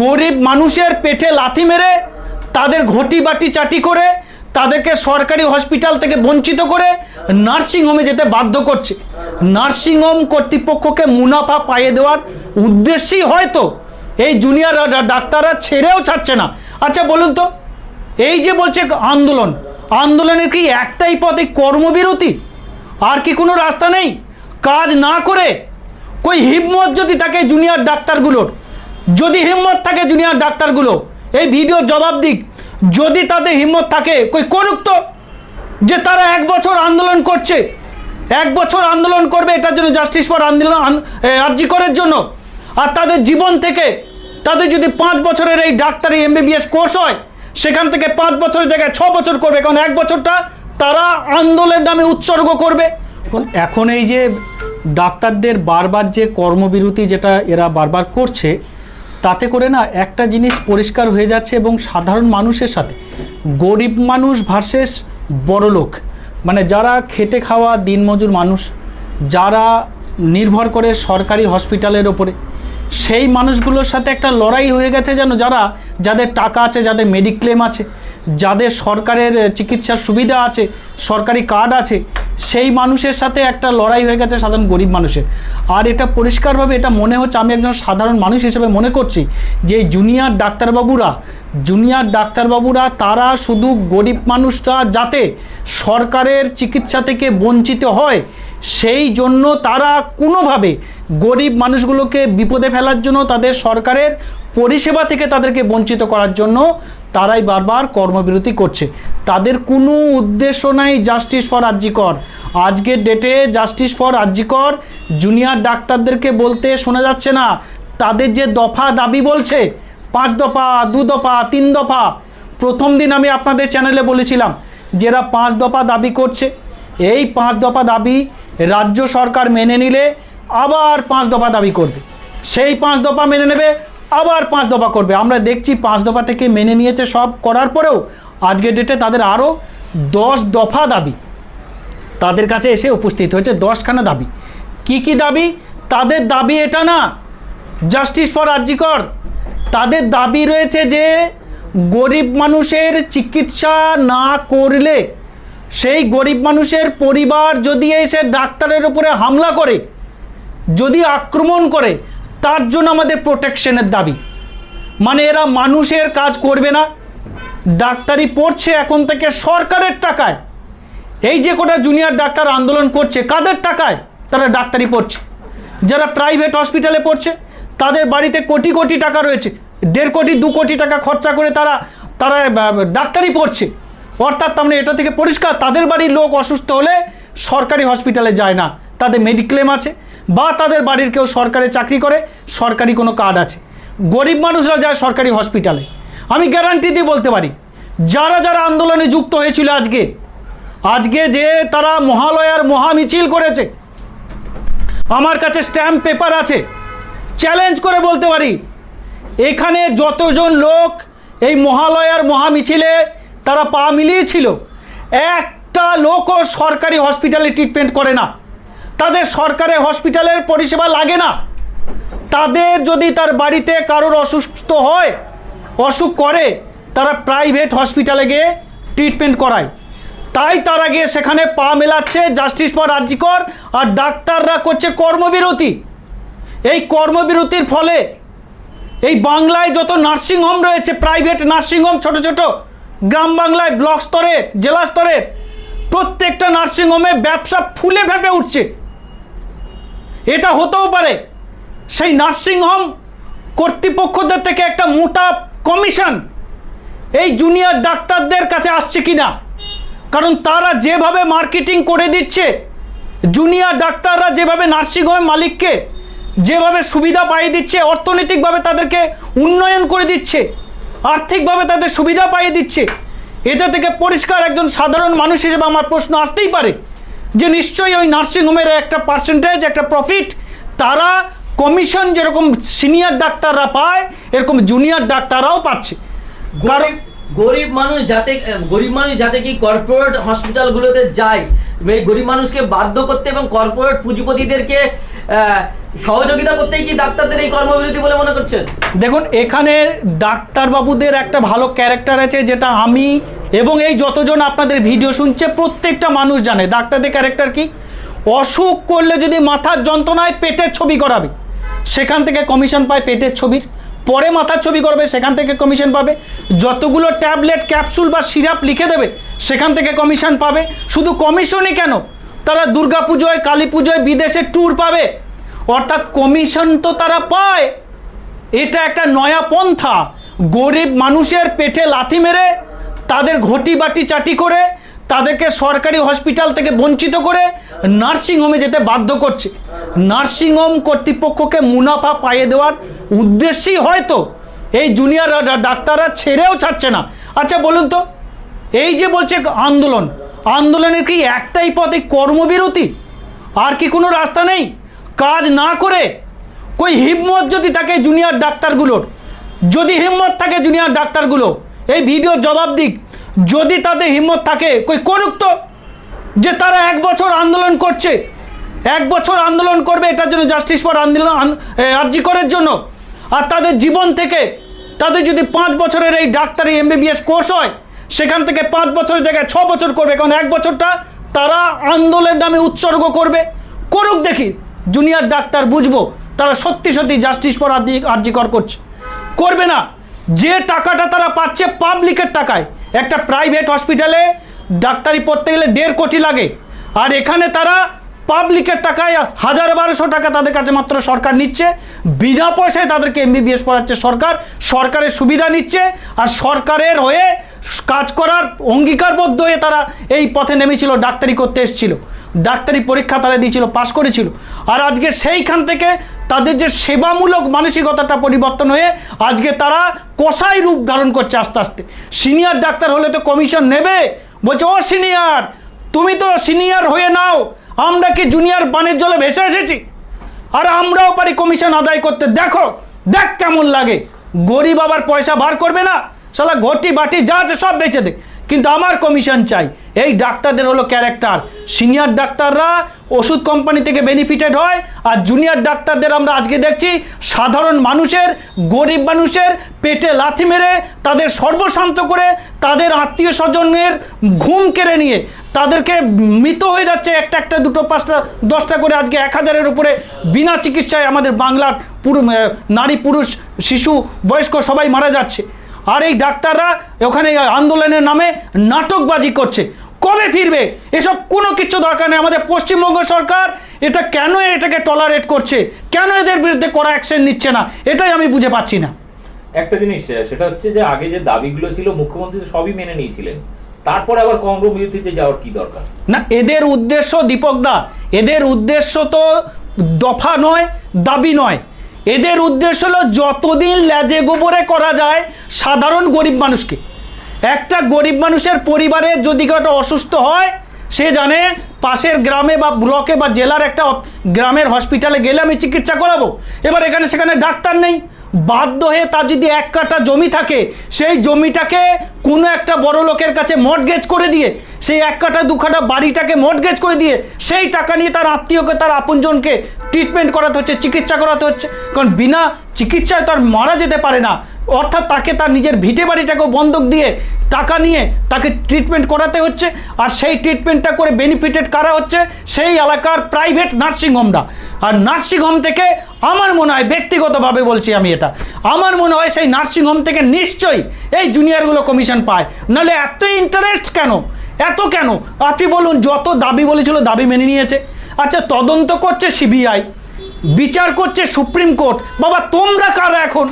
গরিব মানুষের পেটে লাথি মেরে তাদের ঘটি বাটি চাটি করে তাদেরকে সরকারি হসপিটাল থেকে বঞ্চিত করে নার্সিংহোমে যেতে বাধ্য করছে। নার্সিংহোম কর্তৃপক্ষকে মুনাফা পাইয়ে দেওয়ার উদ্দেশ্যেই হয়তো এই জুনিয়র ডাক্তাররা ছেড়েও ছাড়ছে না। আচ্ছা বলুন তো, এই যে বলছে আন্দোলন, আন্দোলনের কি একটাই পথে কর্মবিরতি? আর কি কোনো রাস্তা নেই? কাজ না করে কই হিম্মত যদি থাকে জুনিয়র ডাক্তারগুলোর যদি হিম্মত থাকে জুনিয়র ডাক্তারগুলো, এই ভিডিওর জবাব দিক। যদি তাদের হিম্মত থাকে, কই করুক তো। যে তারা এক বছর আন্দোলন করছে, এক বছর আন্দোলন করবে, এটার জন্য জাস্টিস ফর আন্দোলন আর্জি করার জন্য। আর তাদের জীবন থেকে, তাদের যদি পাঁচ বছরের এই ডাক্তারি এমবিবিএস কোর্স হয়, সেখান থেকে পাঁচ বছরের জায়গায় ছ বছর করবে। কারণ এক বছরটা তারা আন্দোলনের নামে উৎসর্গ করবে। এখন এই যে ডাক্তারদের বারবার যে কর্মবিরতি যেটা এরা বারবার করছে তাতে করে না একটা জিনিস পরিষ্কার হয়ে যাচ্ছে এবং সাধারণ মানুষের সাথে, গরিব মানুষ ভার্সেস বড় লোক। মানে যারা খেটে খাওয়া দিনমজুর মানুষ, যারা নির্ভর করে সরকারি হসপিটালের ওপরে, সেই মানুষগুলোর সাথে একটা লড়াই হয়ে গেছে যেন যারা, যাদের টাকা আছে, যাদের মেডিক্লেম আছে যাদের সরকারের চিকিৎসার সুবিধা আছে, সরকারি কার্ড আছে, সেই মানুষের সাথে একটা লড়াই হয়ে গেছে সাধারণ গরিব মানুষের। আর এটা পরিষ্কারভাবে এটা মনে হচ্ছে আমি একজন সাধারণ মানুষ হিসেবে মনে করছি যে জুনিয়র ডাক্তারবাবুরা জুনিয়র ডাক্তারবাবুরা তারা শুধু গরিব মানুষরা যাতে সরকারের চিকিৎসা থেকে বঞ্চিত হয় সেই জন্য তারা কোনোভাবে গরিব মানুষগুলোকে বিপদে ফেলার জন্য তাদের সরকারের পরিষেবা থেকে তাদেরকে বঞ্চিত করার জন্য তারাই বারবার কর্মবিরতি করছে। তাদের কোনো উদ্দেশ্য নাই জাস্টিস ফর আর্জিকর আজকের ডেটে জাস্টিস ফর আর্জিকর জুনিয়র ডাক্তারদেরকে বলতে শোনা যাচ্ছে না। তাদের যে দফা দাবি বলছে, পাঁচ দফা, দু দফা, তিন দফা, প্রথম দিন আমি আপনাদের চ্যানেলে বলেছিলাম যারা পাঁচ দফা দাবি করছে। এই পাঁচ দফা দাবি রাজ্য সরকার মেনে নিলে আবার পাঁচ দফা দাবি করবে। সেই পাঁচ দফা মেনে নেবে, আবার পাঁচ দফা করবে। আমরা দেখছি পাঁচ দফা থেকে মেনে নিয়েছে সব করার পরেও আজকের ডেটে তাদের আরও দশ দফা দাবি তাদের কাছে এসে উপস্থিত হয়েছে, দশখানা দাবি। কি কি দাবি? তাদের দাবি এটা না জাস্টিস ফর আর্জিকর তাদের দাবি রয়েছে যে গরিব মানুষের চিকিৎসা না করলে সেই গরিব মানুষের পরিবার যদি এসে ডাক্তারের উপরে হামলা করে, যদি আক্রমণ করে, তার জন্য আমাদের প্রোটেকশনের দাবি। মানে এরা মানুষের কাজ করবে না। ডাক্তারি পড়ছে এখন থেকে সরকারের টাকায়। এই যে কোটা জুনিয়র ডাক্তার আন্দোলন করছে, কাদের টাকায় তারা ডাক্তারি পড়ছে? যারা প্রাইভেট হসপিটালে পড়ছে, তাদের বাড়িতে কোটি কোটি টাকা রয়েছে। দেড় কোটি, দু কোটি টাকা খরচা করে তারা তারা ডাক্তারি পড়ছে। অর্থাৎ তার মানে এটা থেকে পরিষ্কার, তাদের বাড়ির লোক অসুস্থ হলে সরকারি হসপিটালে যায় না। তাদের মেডিক্লেম আছে বা তাদের বাড়ির কেউ সরকারি চাকরি করে, সরকারি কোনো কার্ড আছে। গরিব মানুষরা যায় সরকারি হসপিটালে। আমি গ্যারান্টি দিয়ে বলতে পারি, যারা যারা আন্দোলনে যুক্ত হয়েছিল আজকে আজকে যে তারা মহালয়ার মহামিছিল করেছে, আমার কাছে স্ট্যাম্প পেপার আছে। চ্যালেঞ্জ করে বলতে পারি, এখানে যতজন লোক এই মহালয়ার মহামিছিলে তারা পা মিলিয়েছিল একটা লোকও সরকারি হসপিটালে ট্রিটমেন্ট করে না। তাদের সরকারি হসপিটালের পরিষেবা লাগে না। তাদের যদি তার বাড়িতে কারোর অসুস্থ হয়, অসুখ করে, তারা প্রাইভেট হসপিটালে গিয়ে ট্রিটমেন্ট করায়। তাই তারা গিয়ে সেখানে পা মেলাচ্ছে জাস্টিস ফর রাজ্যকর আর ডাক্তাররা করছে কর্মবিরতি। এই কর্মবিরতির ফলে এই বাংলায় যত নার্সিংহোম রয়েছে প্রাইভেট নার্সিংহোম ছোট ছোট গ্রাম বাংলায় ব্লক স্তরে, জেলা স্তরে প্রত্যেকটা নার্সিংহোমে ব্যবসা ফুলে ফেপে উঠছে। এটা হতেও পারে, সেই নার্সিংহোম কর্তৃপক্ষদের থেকে একটা মোটা কমিশন এই জুনিয়র ডাক্তারদের কাছে আসছে কি না কারণ তারা যেভাবে মার্কেটিং করে দিচ্ছে জুনিয়র ডাক্তাররা যেভাবে নার্সিংহোম মালিককে যেভাবে সুবিধা পাইয়ে দিচ্ছে, অর্থনৈতিকভাবে তাদেরকে উন্নয়ন করে দিচ্ছে আর্থিকভাবে তাদের সুবিধা পাইয়ে দিচ্ছে। এটা থেকে পরিষ্কার একজন সাধারণ মানুষ হিসেবে আমার প্রশ্ন আসতেই পারে যে নিশ্চয়ই ওই নার্সিংহোমের একটা পার্সেন্টেজ একটা প্রফিট তারা কমিশন যেরকম সিনিয়র ডাক্তাররা পায়, এরকম জুনিয়র ডাক্তাররাও পাচ্ছে। কারণ গরিব মানুষ যাতে, গরিব মানুষ যাতে কি কর্পোরেট হসপিটালগুলোতে যায় গরিব মানুষকে বাধ্য করতে এবং কর্পোরেট পুঁজিপতিদেরকে সহযোগিতা করতেই কি ডাক্তারদের এই কর্মবিরতি বলে মনে করছেন? দেখুন, এখানে ডাক্তারবাবুদের একটা ভালো ক্যারেক্টার আছে, যেটা আমি এবং এই যতজন আপনাদের ভিডিও শুনছে, প্রত্যেকটা মানুষ জানে। ডাক্তারদের ক্যারেক্টার কি? অসুখ করলে যদি মাথার যন্ত্রণায় পেটের ছবি করাবে, সেখান থেকে কমিশন পায় পেটের ছবির। পরে মাথার ছবি করবে, সেখান থেকে কমিশন পাবে। যতগুলো ট্যাবলেট ক্যাপসুল বা সিরাপ লিখে দেবে, সেখান থেকে কমিশন পাবে। শুধু কমিশনই কেন? তারা দুর্গা পুজোয় কালী পুজোয় বিদেশে ট্যুর পাবে। অর্থাৎ কমিশন তো তারা পায়। এটা একটা নয়া পন্থা। গরিব মানুষের পেটে লাথি মেরে, তাদের ঘটি বাটি চাটি করে, তাদেরকে সরকারি হসপিটাল থেকে বঞ্চিত করে নার্সিংহোমে যেতে বাধ্য করছে। নার্সিংহোম কর্তৃপক্ষকে মুনাফা পাইয়ে দেওয়ার উদ্দেশ্যেই হয়তো এই জুনিয়র ডাক্তাররা ছেড়েও ছাড়ছে না। আচ্ছা বলুন তো, এই যে বলছে আন্দোলন আন্দোলনের কি একটাই পথে কর্মবিরতি? আর কি কোনো রাস্তা নেই? কাজ না করে কই হিম্মত যদি থাকে জুনিয়র ডাক্তারগুলোর, যদি হিম্মত থাকে জুনিয়র ডাক্তারগুলো, এই ভিডিওর জবাব দিক। যদি তাদের হিম্মত থাকে, কই করুক তো। যে তারা এক বছর আন্দোলন করছে, এক বছর আন্দোলন করবে এটার জন্য জাস্টিস ফর আন্দোলন আর্জি করার জন্য। আর তাদের জীবন থেকে, তাদের যদি পাঁচ বছরের এই ডাক্তারি এমবিবিএস কোর্স হয় সেখান থেকে পাঁচ বছরের জায়গায় ছ বছর করবে। কারণ এক বছরটা তারা আন্দোলনের নামে উৎসর্গ করবে। করুক দেখি, জুনিয়র ডাক্তার বুঝব, তারা সত্যি সত্যি জাস্টিস ফর আর্জিকর করছে। করবে না। যে টাকাটা তারা পাচ্ছে পাবলিকের টাকায়, একটা প্রাইভেট হসপিটালে ডাক্তারি পড়তে গেলে দেড় কোটি লাগে। আর এখানে তারা পাবলিকের টাকায় হাজার বারোশো টাকা তাদের কাছে মাত্র সরকার নিচ্ছে। বিনা পয়সায় তাদেরকে এমবিবিএস পড়াচ্ছে সরকার, সরকারের সুবিধা নিচ্ছে আর সরকারের হয়ে কাজ করার অঙ্গীকারবদ্ধ হয়ে তারা এই পথে নেমেছিল, ডাক্তারি করতে এসেছিল। ডাক্তারি পরীক্ষা তারা দিয়েছিল, পাশ করেছিল। আর আজকে সেইখান থেকে তাদের যে সেবামূলক মানসিকতাটা পরিবর্তন হয়ে আজকে তারা কষাই রূপ ধারণ করছে আস্তে আস্তে। সিনিয়র ডাক্তার হলে তো কমিশন নেবে। বলছে, ও সিনিয়র, তুমি তো সিনিয়র হয়ে নাও। আমরা কি জুনিয়র বানের জলে ভেসে এসেছি? আর আমরাও পারি কমিশন আদায় করতে। দেখো, দেখ কেমন লাগে। গরিব আবার পয়সা বার করবে না। সালা ঘটি বাটি যা আছে সব বেঁচে দে। কিন্তু আমার কমিশন চাই। এই ডাক্তারদের হলো ক্যারেক্টার সিনিয়র ডাক্তাররা ওষুধ কোম্পানি থেকে বেনিফিটেড হয় আর জুনিয়র ডাক্তারদের আমরা আজকে দেখছি সাধারণ মানুষের, গরিব মানুষের পেটে লাথি মেরে তাদের সর্বশান্ত করে তাদের আত্মীয় স্বজনের ঘুম কেড়ে নিয়ে তাদেরকে মৃত হয়ে যাচ্ছে একটা একটা দুটো পাঁচটা দশটা করে আজকে এক হাজারের উপরে বিনা চিকিৎসায় আমাদের বাংলার পুরো নারী পুরুষ, শিশু, বয়স্ক সবাই মারা যাচ্ছে। আর এই ডাক্তাররা ওখানে আন্দোলনের নামে নাটকবাজি করছে। কবে ফিরবে? এসব কোনো কিছু দরকার নেই। আমাদের পশ্চিমবঙ্গ সরকার এটা কেন এটাকে টলারেট করছে? কেন এদের বিরুদ্ধে করা অ্যাকশন নিচ্ছে না? এটাই আমি বুঝে পাচ্ছি না। একটা জিনিস সেটা হচ্ছে যে আগে যে দাবিগুলো ছিল মুখ্যমন্ত্রী তো সবই মেনে নিয়েছিলেন। তারপরে আবার কর্মবিরতিতে যাওয়ার কি দরকার? না এদের উদ্দেশ্য দীপক দা এদের উদ্দেশ্য তো দফা নয় দাবি নয়। এদের উদ্দেশ্য হলো যতদিন ল্যাজে গোবরে করা যায় সাধারণ গরিব মানুষকে। একটা গরিব মানুষের পরিবারে যদি কেউ অসুস্থ হয়, সে জানে পাশের গ্রামে বা ব্লকে বা জেলার একটা গ্রামের হসপিটালে গেলে আমি চিকিৎসা করাবো। এবার এখানে সেখানে ডাক্তার নেই। বাধ্য হয়ে তার যদি এক কাটা জমি থাকে, সেই জমিটাকে কোনো একটা বড় লোকের কাছে মর্টগেজ করে দিয়ে, সেই এক কাটা দু কাটা বাড়িটাকে মর্টগেজ করে দিয়ে, সেই টাকা নিয়ে তার আত্মীয়কে, তার আপনজনকে ট্রিটমেন্ট করাতে হচ্ছে, চিকিৎসা করাতে হচ্ছে। কারণ বিনা চিকিৎসায় তার মারা যেতে পারে না। অর্থাৎ তাকে তার নিজের ভিটে বাড়িটাকেও বন্ধক দিয়ে টাকা নিয়ে তাকে ট্রিটমেন্ট করাতে হচ্ছে। আর সেই ট্রিটমেন্টটা করে বেনিফিটেড কারা হচ্ছে? সেই এলাকার প্রাইভেট নার্সিংহোমরা আর নার্সিংহোম থেকে আমার মনে হয়, ব্যক্তিগতভাবে বলছি আমি এটা, আমার মনে হয় সেই নার্সিংহোম থেকে নিশ্চয়ই এই জুনিয়রগুলো কমিশন পায়। নাহলে এত ইন্টারেস্ট কেন? এত কেন? আপনি বলুন, যত দাবি বলেছিল দাবি মেনে নিয়েছে। আচ্ছা তদন্ত করছে সিবিআই বিচার করছে সুপ্রিম কোর্ট বাবা, তোমরা কারা এখন?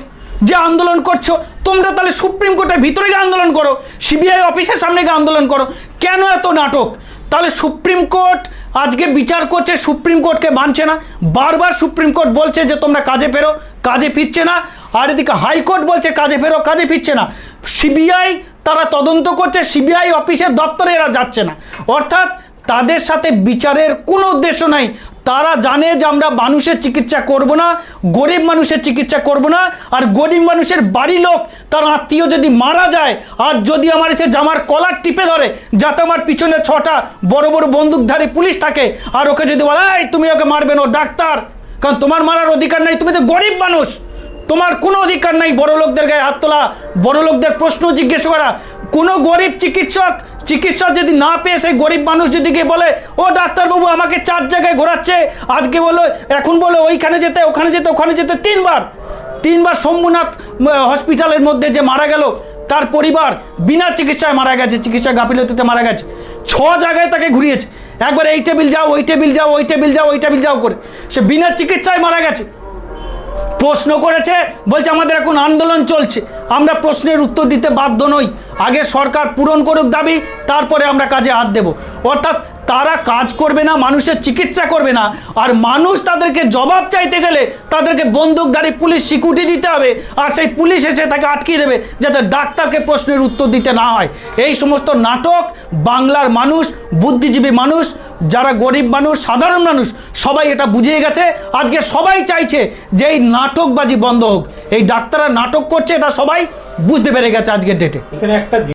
যে আন্দোলন করছ, তোমরা তাহলে সুপ্রিম কোর্টের ভিতরে গিয়ে আন্দোলন করো, সিবিআই অফিসের সামনে গিয়ে আন্দোলন করো। কেন এত নাটক? তাহলে সুপ্রিম কোর্ট আজকে বিচার করছে, সুপ্রিম কোর্টকে মানছে না। বারবার সুপ্রিম কোর্ট বলছে যে তোমরা কাজে ফেরো, কাজে ফিরছে না। আর এদিকে হাইকোর্ট বলছে কাজে ফেরো, কাজে ফিরছে না। সিবিআই তারা তদন্ত করছে, সিবিআই অফিসের দপ্তরে এরা যাচ্ছে না। অর্থাৎ তাদের সাথে বিচারের কোনো উদ্দেশ্য নাই। তারা জানে যে আমরা মানুষের চিকিৎসা করব না গরিব মানুষের চিকিৎসা করব না আর গরিব মানুষের বাড়ি লোক তার আত্মীয় যদি মারা যায় আর যদি আমার এসে জামার কলার টিপে ধরে যাতে আমার পিছনে ছটা বড় বড় বন্দুকধারী পুলিশ থাকে আর ওকে যদি বলে "এই, তুমি ওকে মারবে না ও ডাক্তার কারণ তোমার মারার অধিকার নাই তুমি তো গরিব মানুষ। তোমার কোনো অধিকার নাই বড় লোকদের গায়ে হাত তোলা বড় লোকদের প্রশ্ন জিজ্ঞেস করা। কোনো গরিব চিকিৎসক চিকিৎসক যদি না পেয়ে সেই গরিব মানুষ যদি গিয়ে বলে, ও ডাক্তারবাবু, আমাকে চার জায়গায় ঘোরাচ্ছে, আজকে বলো এখন বলো ওইখানে যেতে, ওখানে যেতে ওখানে যেতে। তিনবার তিনবার শম্ভুনাথ হসপিটালের মধ্যে যে মারা গেল, তার পরিবার বিনা চিকিৎসায় মারা গেছে, চিকিৎসা গাফিলতিতে মারা গেছে। ছ জায়গায় তাকে ঘুরিয়েছে। একবার এই টেবিল যাও, ওই টেবিল যাও, ওই টেবিল যাও, ওই টেবিল যাও করে। সে বিনা চিকিৎসায় মারা গেছে। প্রশ্ন করেছে বলছে আমাদের এখন আন্দোলন চলছে। আমরা প্রশ্নের উত্তর দিতে বাধ্য নই। আগে সরকার পূরণ করুক দাবি, তারপরে আমরা কাজে হাত দেব। অর্থাৎ তারা কাজ করবে না, মানুষের চিকিৎসা করবে না। আর মানুষ তাদেরকে জবাব চাইতে গেলে তাদেরকে বন্দুকধারী পুলিশ সিকিউরিটি দিতে হবে। আর সেই পুলিশ এসে তাকে আটকিয়ে দেবে, যাতে ডাক্তারকে প্রশ্নের উত্তর দিতে না হয়। এই সমস্ত নাটক বাংলার মানুষ, বুদ্ধিজীবী মানুষ, যারা গরিব মানুষ, সাধারণ মানুষ, সবাই এটা বুঝিয়ে গেছে। আজকে সবাই চাইছে যে এই নাটকবাজি বন্ধ হোক। এই ডাক্তাররা নাটক করছে, এটা সবাই বুঝতে পেরে গেছে আজকের ডেটে এখানে একটা